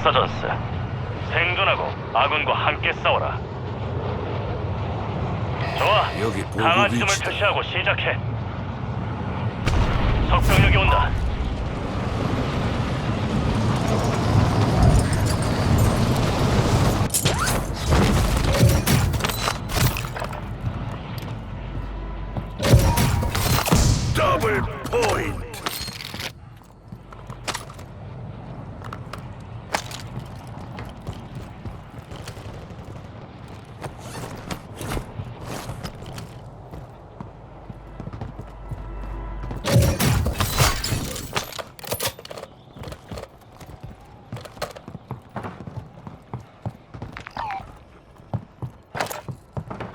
리서전스, 생존하고 아군과 함께 싸워라. 좋아. 여기 틈을 위치다. 표시하고 시작해. 적병력이 온다. 더블 포인트.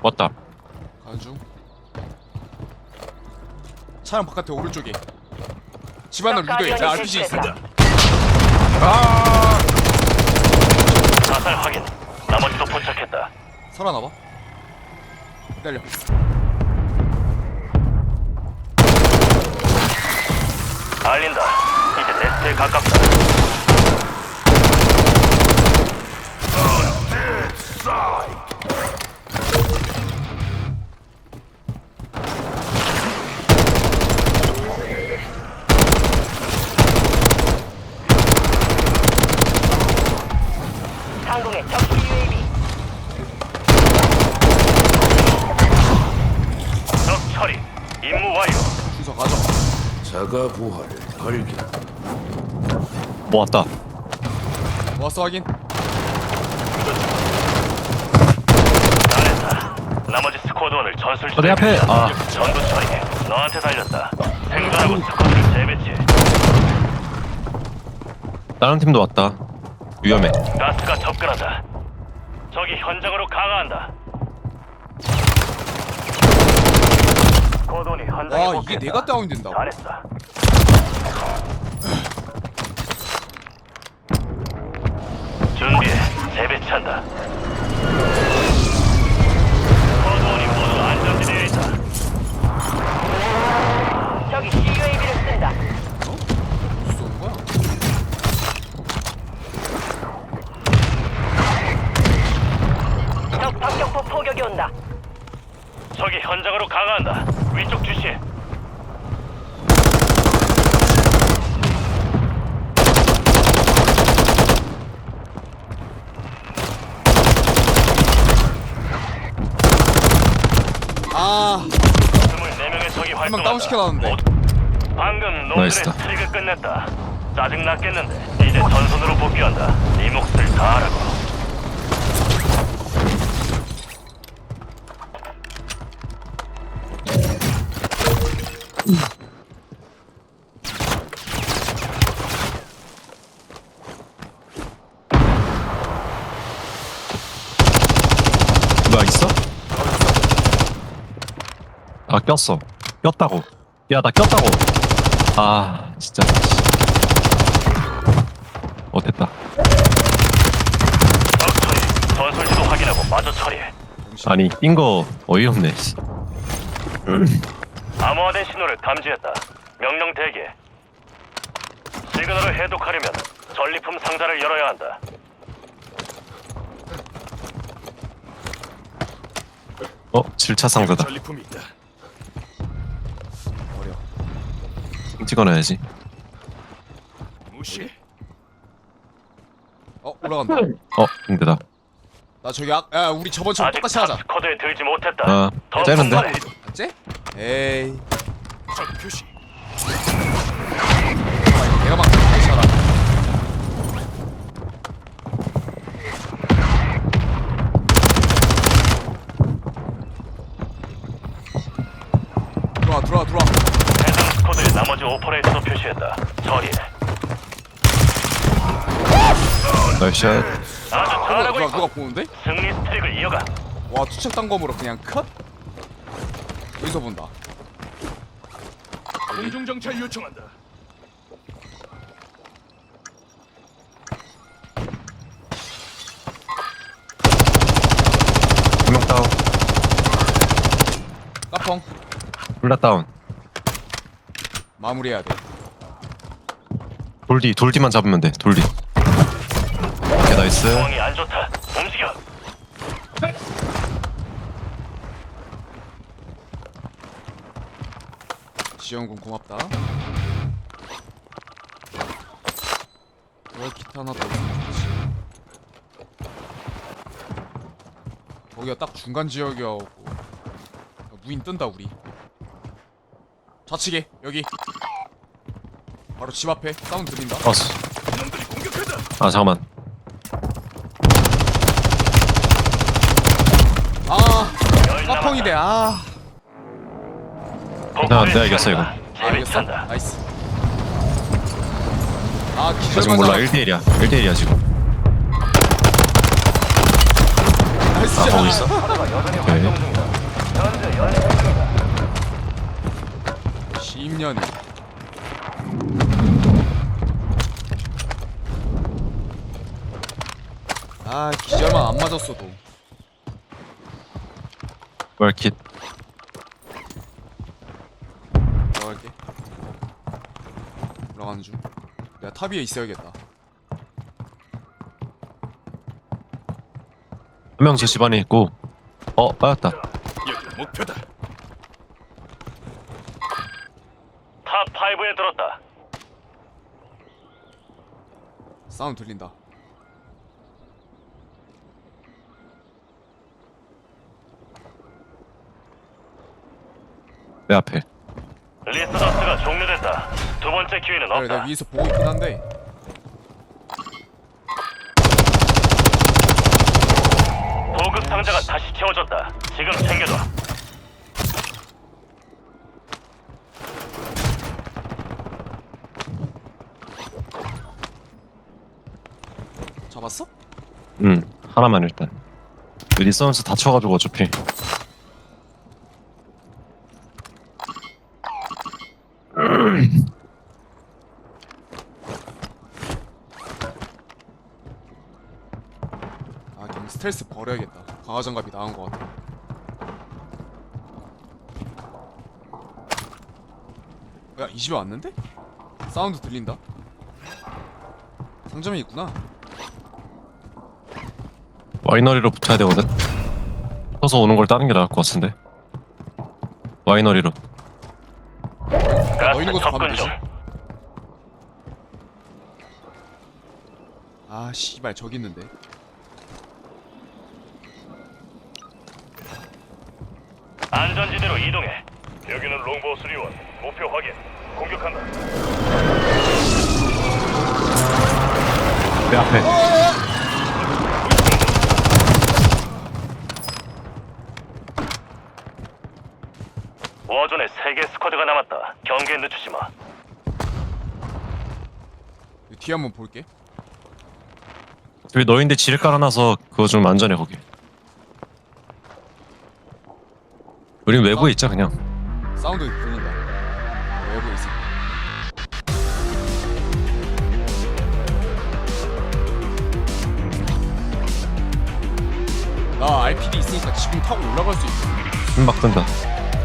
왔다. 가는 중 차량 바깥에 오른쪽에 집 안으로 유도해 나 RPG 있어 아 사살 확인. 나머지도 포착했다. 살아나봐 기다려 알린다. 이제 네스트에 가깝다. 자가 부활을 발견. 뭐 왔다. 왔어 확인 잘했다. 나머지 스쿼드원을 전술 어, 내 앞에, 아. 전부 처리해. 너한테 달렸다. 생존하고 스쿼드를 재배치해. 다른 팀도 왔다. 위험해. 가스가 접근한다. 적이 현장으로 강화한다. 스쿼드원이 현장에 와 이게 복귀했다. 내가 다운된다고 잘했어. 준비해. 재배치한다. 스쿼드원이 모두 안전지대에 있다. 적이 CUAV를 쓴다 거야 적 박격포 포격이 온다 적이 현장으로 강화한다. 위쪽 주시해. 아 24명의 적이 명 활동한다. 다운시켜놨는데. 모두- 방금 놈들의 나이스다. 트릭을 끝냈다. 짜증 났겠는데 이제 전선으로 복귀한다. 네 몫을 다하라고. 누가 있어? 아 꼈어. 꼈다고. 야 나 꼈다고. 아 진짜. 어 됐다. 전술지도 확인하고 마저 처리해. 아니 낀 거 어이없네. 씨. 암호화된 신호를 감지했다. 명령 대기. 시그널을 해독하려면 전리품 상자를 열어야 한다. 어 7차 상자다. 전리품이 있다. 버려 찍어놔야지. 무시. 어 올라간다 어 힘들다. 나 저기 아, 야 우리 저번처럼 똑같이 하자 스쿼드에 들지 못했다. 아, 더. 맞지? 에이 적 표시. 들어와 들어와 해당 스쿼드에 나머지 오퍼레이터도 표시했다. 처리해. 나이스. 아주 누가 잘하고 누가, 있고 누가 보는데? 승리 스트릭을 이어가. 와 투척 단검으로 그냥 컷? 여기서 본다 공중 정찰 요청한다. 다운. 까펑 둘다 다운. 마무리해야 돼 돌디, 돌디만 잡으면 돼. 돌디. 오케이, 나이스. 상황이 안 좋다. 움직여. 지원군 고맙다 왜 기타 하나 더 있으면 좋지 거기가 딱 중간 지역이어갖고 무인 뜬다 우리 좌측에 여기 바로 집 앞에 사운드 들린다 왔어. 아, 잠깐만. 아 까펑이네 아 나- 내가 이겼어, 이거. 알겠어 재밌단다. 나이스 아 기절만 몰라. 잡아. 1대1이야. 1대1이야, 지금. 나이스 아, 샷. 있어? 오케이. 10년이 아 기절만 안 맞았어도 월킷. 들어갈게 올라가는 중 내가 탑 위에 있어야겠다 한 명 제 집안에 있고. 어, 빠졌다. 여기 목표다. 탑 5에 들었다. 사운드 들린다 내 앞에. 리스더스가 종료됐다. 두 번째 기회는 그래 없다. 내가 위에서 보고 있긴 한데 보급 상자가 다시 채워졌다. 지금 챙겨둬. 잡았어? 응. 하나만 일단. 리서운스 다쳐가지고 어차피. 아 그냥 스트레스 버려야겠다 강화장갑이 나은 것 같아 야 이 집에 왔는데? 사운드 들린다 상점에 있구나 와이너리로 붙어야 되거든. 서서 오는 걸 따는 게 나을 것 같은데. 와이너리로. 가스 가면 접근 되지 중. 아 씨발 저기 있는데 안전지대로 이동해. 여기는 롱보 수리원. 목표 확인. 공격한다. 내 앞에. 워존에 세 개 스쿼드가 남았다. 경계에 늦추지 마. 여기 뒤에 한번 볼게 여기 너인데 지를 깔아놔서 그거 좀 안전해 거기. 우린 외부에 있자 그냥. 사운드 들린다 외부에 있어 나 RPD 있으니까 지금 타고 올라갈 수 있어 힘막 든다.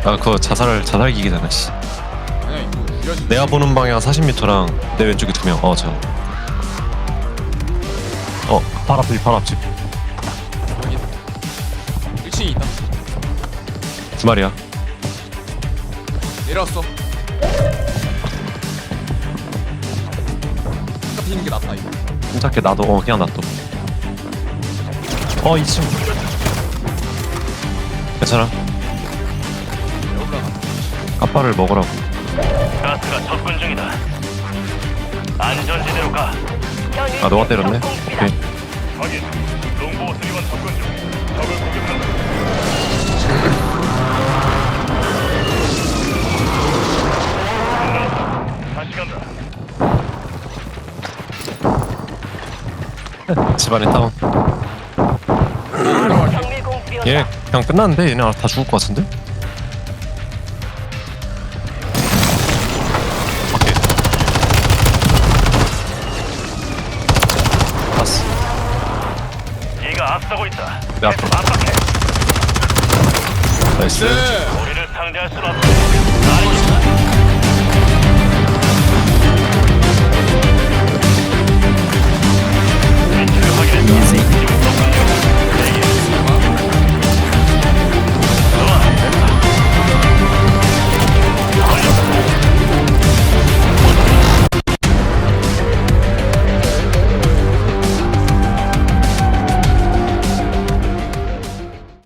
아 그거 자살 자살 기기잖아. 씨. 아니야 이거 유려진 내가 보는 방향 40m랑 내 왼쪽에 두 명. 어 저. 어팔 앞집 팔 앞집 여기 1층에 있다 두 마리야. 내려왔어 바깥에 있는 게 낫다 이거 침착해 나도 어 그냥 놔둬. 어 2층. 괜찮아. 내 올라가 아빠를 먹으라고. 가스가 접근 중이다. 안전지대로 가. 아 너가 때렸네. 오케이. 집안에 다운. 정밀. 얘 그냥 끝났는데 얘네 다 죽을 것 같은데? 잡았어. 네가 앞서고 있다. 내 앞으로. 나이스. 우리를 상대할 순없